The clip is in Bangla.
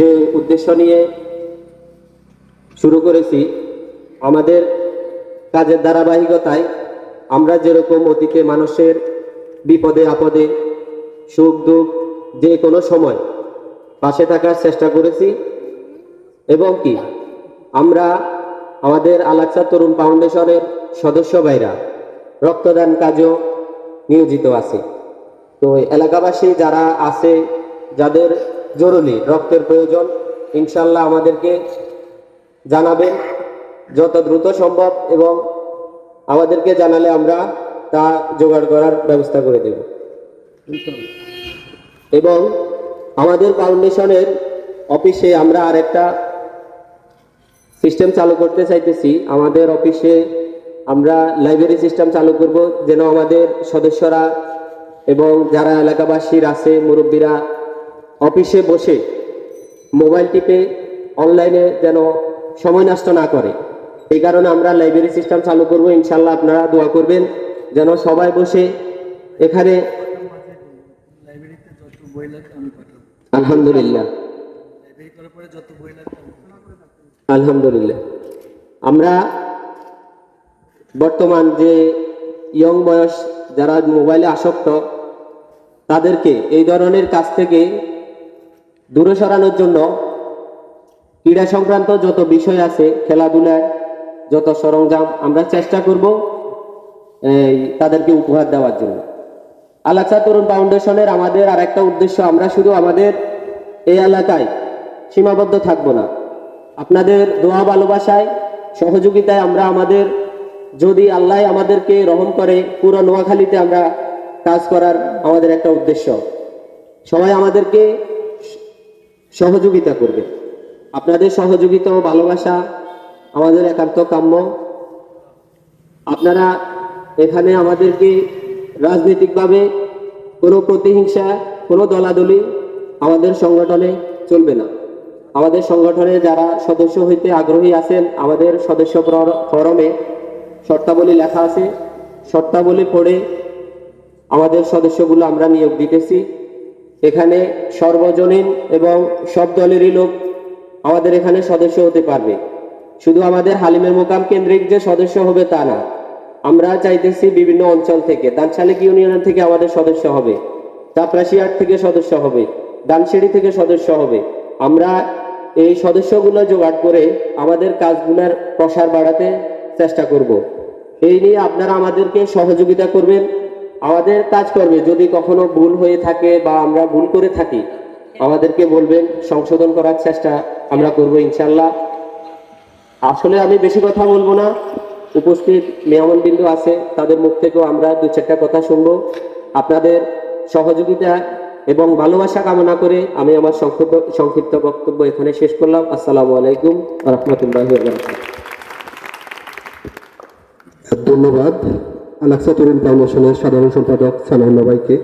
যে উদ্দেশ্য নিয়ে শুরু করেছি, আমাদের কাজের ধারাবাহিকতায় আমরা যেরকম অতীতে মানুষের বিপদে, আপদে, সুখ, দুঃখ যে কোনো সময় পাশে থাকার চেষ্টা করেছি এবং কি আমরা আমাদের আলাকসা তরুণ ফাউন্ডেশনের সদস্য ভাইরা রক্তদান কাজেও নিয়োজিত আছে। তো এলাকাবাসী যারা আছে, যাদের জরুরি, রক্তের প্রয়োজন। ইনশাল্লাহ আমাদেরকে জানাবেন যত দ্রুত সম্ভব এবং আমাদেরকে জানালে আমরা তা জোগাড় করার ব্যবস্থা করে দেব। এবং আমাদের ফাউন্ডেশনের অফিসে আমরা আরেকটা সিস্টেম চালু করতে চাইতেছি। আমাদের অফিসে আমরা লাইব্রেরি সিস্টেম চালু করব, যেন আমাদের সদস্যরা এবং যারা এলাকাবাসীর আছে, মুরব্বীরা অফিসে বসে মোবাইল টিপে অনলাইনে যেন সময় নষ্ট না করে। এই কারণে আমরা লাইব্রেরি সিস্টেম চালু করব। ইনশাল্লাহ আপনারা দোয়া করবেন যেন সবাই বসে এখানে আলহামদুলিল্লাহ। আলহামদুলিল্লাহ। আমরা বর্তমান যে ইয়ং বয়স যারা মোবাইলে আসক্ত, তাদেরকে এই ধরনের কাজ থেকে দূরে সরানোর জন্য ক্রীড়া সংক্রান্ত যত বিষয় আছে খেলাধুলার যত সরঞ্জাম আমরা চেষ্টা করব তাদেরকে উপহার দেওয়ার জন্য। আলাকসা তরুণ ফাউন্ডেশনের আমাদের আর একটা উদ্দেশ্য, আমরা শুধু আমাদের এই এলাকায় সীমাবদ্ধ থাকব না। আপনাদের দোয়া ভালোবাসায়, সহযোগিতায় আমরা আমাদের, যদি আল্লাহ আমাদেরকে রহম করে, পুরো নোয়াখালীতে আমরা কাজ করার আমাদের একটা উদ্দেশ্য। সবাই আমাদেরকে সহযোগিতা করবে। আপনাদের সহযোগিতা ও ভালোবাসা আমাদের একান্ত কাম্য। আপনারা এখানে আমাদেরকে রাজনৈতিকভাবে কোনো প্রতিহিংসা, কোনো দলাদলি আমাদের সংগঠনে চলবে না। আমাদের সংগঠনে যারা সদস্য হইতে আগ্রহী আছেন, আমাদের সদস্য ফরমে শর্তাবলী লেখা আছে। শর্তাবলী পড়ে আমাদের সদস্যগুলো আমরা নিয়োগ দিতেছি। এখানে সর্বজনীন এবং সব দলেরই লোক আমাদের এখানে সদস্য হতে পারবে। শুধু আমাদের হালিমের মোকাম কেন্দ্রিক যে সদস্য হবে তা না, আমরা চাইতেছি বিভিন্ন অঞ্চল থেকে, দানশালিক ইউনিয়ন থেকে আমাদের সদস্য হবে, চাপরাশিয়ার থেকে সদস্য হবে ডানসিড়ি থেকে সদস্য হবে। আমরা এই সদস্যগুলো জোগাড় করে আমাদের কাজগুলোর প্রসার বাড়াতে চেষ্টা করব। এই নিয়ে আপনারা আমাদেরকে সহযোগিতা করবেন। আমাদের কাজ করবে যদি কখনো ভুল হয়ে থাকে বা আমরা ভুল করে থাকি, আমাদেরকে বলবেন, সংশোধন করার চেষ্টা আমরা করব ইনশাল্লাহ। আসলে আমি বেশি কথা বলব না। উপস্থিত মেহমান বিন্দু আছে, তাদের মুখ থেকেও আমরা দু চারটা কথা শুনব। আপনাদের সহযোগিতা এবং ভালোবাসা কামনা করে আমি আমার সংক্ষিপ্ত সংক্ষিপ্ত বক্তব্য এখানে শেষ করলাম। আসসালামু আলাইকুম রহমতুল্লাহ ধন্যবাদ। আলাক্সা তরুণ ফাউন্ডেশনের সাধারণ সম্পাদক সানাউল্লা ভাইকে